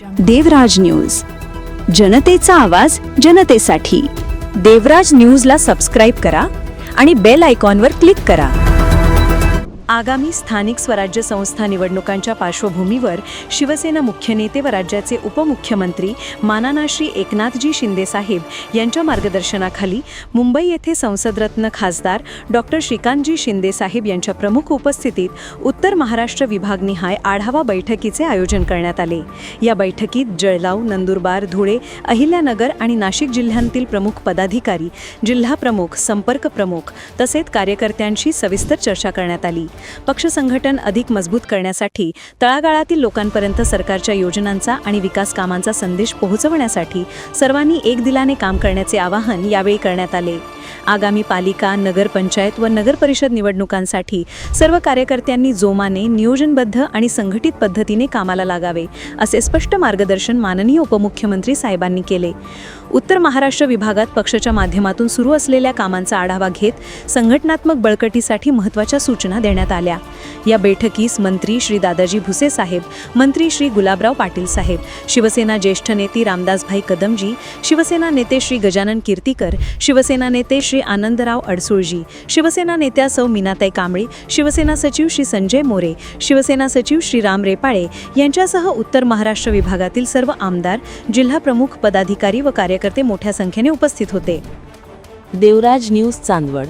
देवराज news. जनतेचा आवाज जनतेसाठी. देवराज न्यूजला सबस्क्राईब करा आणि बेल आयकॉनवर क्लिक करा. आगामी स्थानिक स्वराज्य संस्था निवडणुकांच्या पार्श्वभूमीवर शिवसेना मुख्य नेते व राज्याचे उपमुख्यमंत्री मानाना श्री एकनाथजी शिंदे साहेब यांच्या मार्गदर्शनाखाली मुंबई येथे संसदरत्न खासदार डॉक्टर श्रीकांतजी शिंदे साहेब यांच्या प्रमुख उपस्थितीत उत्तर महाराष्ट्र विभागनिहाय आढावा बैठकीचे आयोजन करण्यात आले. या बैठकीत जळगाव नंदुरबार धुळे अहिल्यानगर आणि नाशिक जिल्ह्यांतील प्रमुख पदाधिकारी जिल्हा प्रमुख संपर्क प्रमुख तसेच कार्यकर्त्यांशी सविस्तर चर्चा करण्यात आली. पक्ष संघटन अधिक मजबूत करण्यासाठी तळागाळातील लोकांपर्यंत सरकारच्या योजनांचा आणि विकास कामांचा संदेश पोहोचवण्यासाठी सर्वांनी एक दिलाने काम करण्याचे आवाहन यावेळी करण्यात आले. आगामी पालिका नगरपंचायत व नगर परिषद निवडणुकांसाठी सर्व कार्यकर्त्यांनी जोमाने नियोजनबद्ध आणि संघटित पद्धतीने कामाला लागावे असे स्पष्ट मार्गदर्शन माननीय उपमुख्यमंत्री साहेबांनी केले. उत्तर महाराष्ट्र विभागात पक्षाच्या माध्यमातून सुरू असलेल्या कामांचा आढावा घेत संघटनात्मक बळकटीसाठी महत्त्वाच्या सूचना देण्यात आल्या. या बैठकीस मंत्री श्री दादाजी भुसे साहेब मंत्री श्री गुलाबराव पाटील साहेब शिवसेना ज्येष्ठ नेते रामदासभाई कदमजी शिवसेना नेते श्री गजानन कीर्तीकर शिवसेना नेते श्री आनंदराव अडसूळजी शिवसेना नेत्या सौ मीनाताई कांबळे शिवसेना सचिव श्री संजय मोरे शिवसेना सचिव श्री राम रेपाळे यांच्यासह उत्तर महाराष्ट्र विभागातील सर्व आमदार जिल्हा प्रमुख पदाधिकारी व कार्यकर्ते मोठ्या संख्येने उपस्थित होते. देवराज न्यूज चांदवड.